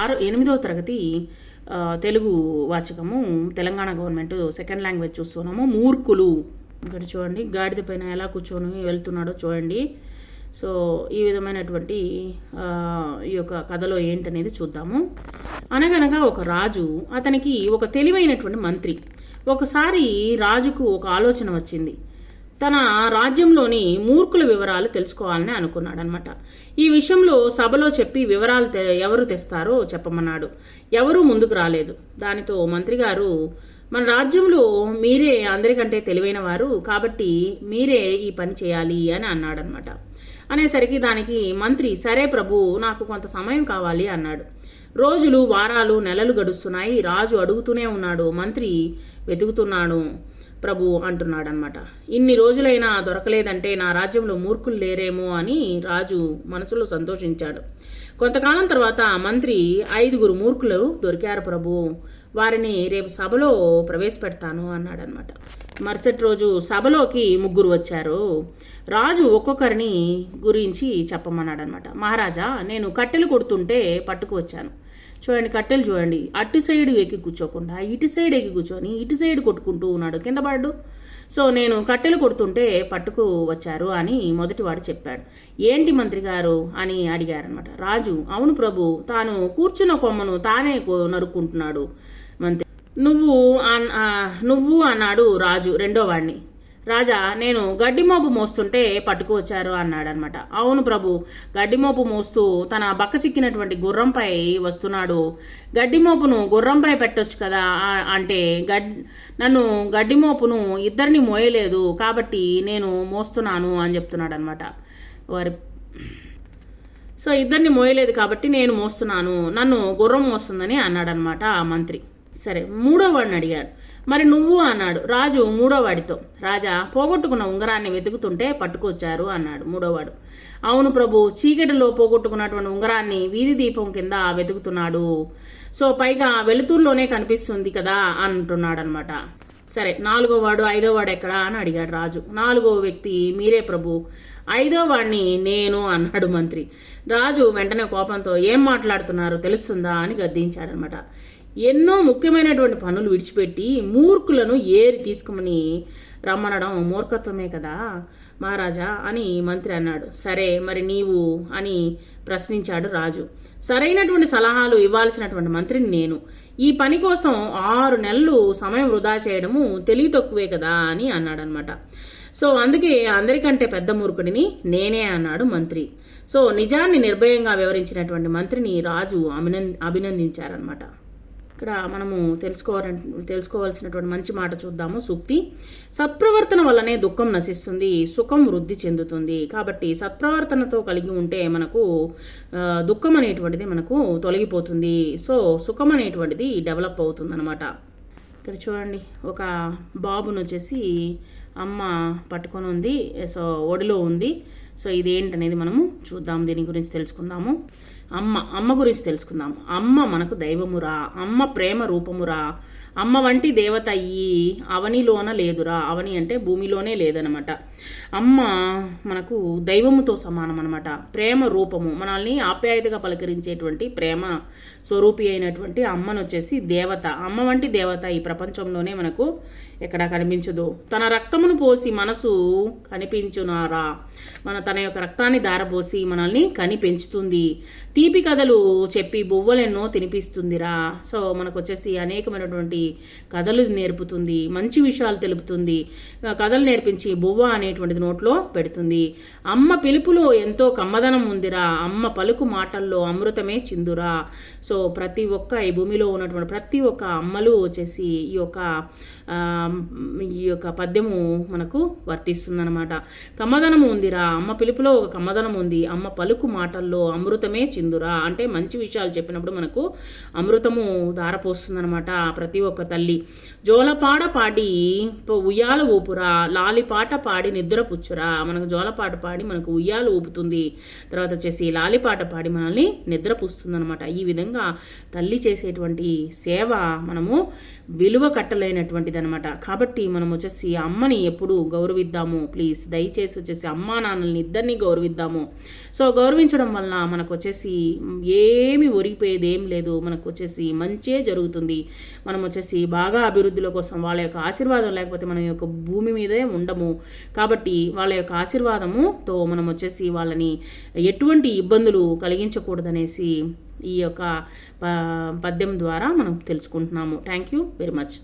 ఆరు ఎనిమిదవ తరగతి తెలుగు వాచకము తెలంగాణ గవర్నమెంట్ సెకండ్ లాంగ్వేజ్ చూస్తున్నాము. మూర్ఖులు. ఇక్కడ చూడండి గాడిద పైన ఎలా కూర్చొని వెళ్తున్నాడో చూడండి. సో ఈ విధమైనటువంటి ఈ యొక్క కథలో ఏంటనేది చూద్దాము. అనగనగా ఒక రాజు అతనికి ఒక తెలివైనటువంటి మంత్రి. ఒకసారి రాజుకు ఒక ఆలోచన వచ్చింది. తన రాజ్యంలోని మూర్ఖుల వివరాలు తెలుసుకోవాలని అనుకున్నాడు అనమాట ఈ విషయంలో సభలో చెప్పి వివరాలు తె- ఎవరు తెస్తారో చెప్పమన్నాడు. ఎవరూ ముందుకు రాలేదు. దానితో మంత్రి గారు మన రాజ్యంలో మీరే అందరికంటే తెలివైన వారు కాబట్టి మీరే ఈ పని చేయాలి అని అన్నాడనమాట అనేసరికి దానికి మంత్రి సరే ప్రభు నాకు కొంత సమయం కావాలి అన్నాడు. రోజులు వారాలు నెలలు గడుస్తున్నాయి. రాజు అడుగుతూనే ఉన్నాడు. మంత్రి వెతుకుతున్నాడు. ప్రభు అంటున్నాడనమాట ఇన్ని రోజులైనా దొరకలేదంటే నా రాజ్యంలో మూర్ఖులు లేరేమో అని రాజు మనసులో సంతోషించాడు. కొంతకాలం తర్వాత మంత్రి ఐదుగురు మూర్ఖులు దొరికారు ప్రభు. వారిని రేపు సభలో ప్రవేశపెడతాను అన్నాడనమాట మరుసటి రోజు సభలోకి ముగ్గురు వచ్చారు. రాజు ఒక్కొక్కరిని గురించి చెప్పమన్నాడనమాట మహారాజా నేను కట్టెలు కొడుతుంటే పట్టుకు వచ్చాను. చూడండి కట్టెలు చూడండి. అటు సైడ్ ఎక్కి కూర్చోకుండా ఇటు సైడ్ ఎక్కి కూర్చొని ఇటు సైడ్ కొట్టుకుంటూ ఉన్నాడు. కింద పడ్డు సో నేను కట్టెలు కొడుతుంటే పట్టుకు వచ్చారు అని మొదటివాడు చెప్పాడు. ఏంటి మంత్రి గారు? అని అడిగారనమాట రాజు అవును ప్రభు తాను కూర్చున్న కొమ్మను తానే నరుక్కుంటున్నాడు. మంత్రి నువ్వు నువ్వు అన్నాడు రాజు రెండో వాడిని. రాజా నేను గడ్డి మోపు మోస్తుంటే పట్టుకువచ్చారు అన్నాడనమాట. అవును ప్రభు గడ్డి మోపు మోస్తూ తన బక్క చిక్కినటువంటి గుర్రంపై వస్తున్నాడు. గడ్డి మోపును గుర్రంపై పెట్టొచ్చు కదా అంటే గడ్ నన్ను గడ్డి మోపును ఇద్దరిని మోయలేదు కాబట్టి నేను మోస్తున్నాను అని చెప్తున్నాడు అనమాట వారి సో ఇద్దరిని మోయలేదు కాబట్టి నేను మోస్తున్నాను నన్ను గుర్రం మోస్తుందని అన్నాడనమాట ఆ మంత్రి. సరే మూడోవాడిని అడిగాడు. మరి నువ్వు అన్నాడు. రాజు మూడోవాడితో రాజా పోగొట్టుకున్న ఉంగరాన్ని వెతుకుతుంటే పట్టుకొచ్చారు అన్నాడు మూడోవాడు. అవును ప్రభు చీకటిలో పోగొట్టుకున్నటువంటి ఉంగరాన్ని వీధి దీపం కింద వెతుకుతున్నాడు. సో పైగా వెలుతురులోనే కనిపిస్తుంది కదా అంటున్నాడు అనమాట సరే నాలుగో వాడు ఐదో వాడు ఎక్కడా అని అడిగాడు రాజు. నాలుగో వ్యక్తి మీరే ప్రభు ఐదో వాడిని నేను అన్నాడు మంత్రి. రాజు వెంటనే కోపంతో ఏం మాట్లాడుతున్నారో? తెలుస్తుందా? అని గద్దించాడనమాట ఎన్నో ముఖ్యమైనటువంటి పనులు విడిచిపెట్టి మూర్ఖులను ఏరి తీసుకుమని రమ్మనడం మూర్ఖత్వమే కదా మహారాజా అని మంత్రి అన్నాడు. సరే మరి నీవు అని ప్రశ్నించాడు రాజు. సరైనటువంటి సలహాలు ఇవ్వాల్సినటువంటి మంత్రిని నేను. ఈ పని కోసం ఆరు నెలలు సమయం వృధా చేయడము తెలివి తక్కువే కదా అని అన్నాడనమాట సో అందుకే అందరికంటే పెద్ద మూర్ఖుడిని నేనే అన్నాడు మంత్రి. సో నిజాన్ని నిర్భయంగా వివరించినటువంటి మంత్రిని రాజు అభినంద అభినందించారనమాట ఇక్కడ మనము తెలుసుకోవాల తెలుసుకోవాల్సినటువంటి మంచి మాట చూద్దాము. సూక్తి సత్ప్రవర్తన వల్లనే దుఃఖం నశిస్తుంది సుఖం వృద్ధి చెందుతుంది. కాబట్టి సత్ప్రవర్తనతో కలిగి ఉంటే మనకు దుఃఖం అనేటువంటిది మనకు తొలగిపోతుంది. సో సుఖం అనేటువంటిది డెవలప్ అవుతుంది అనమాట ఇక్కడ చూడండి ఒక బాబును వచ్చేసి అమ్మ పట్టుకొని ఉంది. సో ఒడిలో ఉంది. సో ఇది ఏంటనేది మనము చూద్దాం. దీని గురించి తెలుసుకుందాము. అమ్మ అమ్మ గురించి తెలుసుకుందాం. అమ్మ మనకు దైవమురా అమ్మ ప్రేమ రూపమురా. అమ్మ వంటి దేవత ఈ అవనిలోన లేదురా. అవని అంటే భూమిలోనే లేదనమాట. అమ్మ మనకు దైవముతో సమానం అనమాట ప్రేమ రూపము మనల్ని ఆప్యాయతగా పలకరించేటువంటి ప్రేమ స్వరూపి అయినటువంటి అమ్మను వచ్చేసి దేవత. అమ్మ వంటి దేవత ఈ ప్రపంచంలోనే మనకు ఎక్కడ కనిపించదు. తన రక్తమును పోసి మనసు కనిపించునారా? మన తన యొక్క రక్తాన్ని దారపోసి మనల్ని కనిపెంచుతుంది. తీపి కథలు చెప్పి బువ్వలెన్నో తినిపిస్తుందిరా. సో మనకు వచ్చేసి అనేకమైనటువంటి కథలు నేర్పుతుంది మంచి విషయాలు తెలుపుతుంది కథలు నేర్పించి బువ్వ అనేటువంటిది నోట్లో పెడుతుంది. అమ్మ పిలుపులో ఎంతో కమ్మదనం ఉందిరా. అమ్మ పలుకు మాటల్లో అమృతమే చిందురా. సో ప్రతి ఒక్క ఈ భూమిలో ఉన్నటువంటి ప్రతి ఒక్క అమ్మలు వచ్చేసి ఈ యొక్క ఈ యొక్క పద్యము మనకు వర్తిస్తుందన్నమాట. కమ్మదనము ఉందిరా. అమ్మ పిలుపులో ఒక కమ్మదనం ఉంది. అమ్మ పలుకు మాటల్లో అమృతమే చిందు చిందురా అంటే మంచి విషయాలు చెప్పినప్పుడు మనకు అమృతము ధారపోస్తుందనమాట ప్రతి ఒక్క తల్లి. జోలపాడ పాడి ఉయ్యాల ఊపురా లాలిపాట పాడి నిద్ర పుచ్చురా. మనకు జోలపాట పాడి మనకు ఉయ్యాల ఊపుతుంది. తర్వాత వచ్చేసి లాలిపాట పాడి మనల్ని నిద్ర ఈ విధంగా తల్లి చేసేటువంటి సేవ మనము విలువ కట్టలేనటువంటిది అనమాట కాబట్టి మనం వచ్చేసి అమ్మని ఎప్పుడు గౌరవిద్దాము? ప్లీజ్ దయచేసి వచ్చేసి అమ్మా నాన్నల్ని ఇద్దరిని గౌరవిద్దాము. సో గౌరవించడం వలన మనకు వచ్చేసి వచ్చేసి ఏమి ఒరిగిపోయేది ఏం లేదు. మనకు వచ్చేసి మంచే జరుగుతుంది. మనం వచ్చేసి బాగా అభివృద్ధిలో కోసం వాళ్ళ యొక్క ఆశీర్వాదం లేకపోతే మన యొక్క భూమి మీదే ఉండము. కాబట్టి వాళ్ళ యొక్క ఆశీర్వాదముతో మనం వచ్చేసి వాళ్ళని ఎటువంటి ఇబ్బందులు కలిగించకూడదనేసి ఈ యొక్క పద్యం ద్వారా మనం తెలుసుకుంటున్నాము. Thank you very much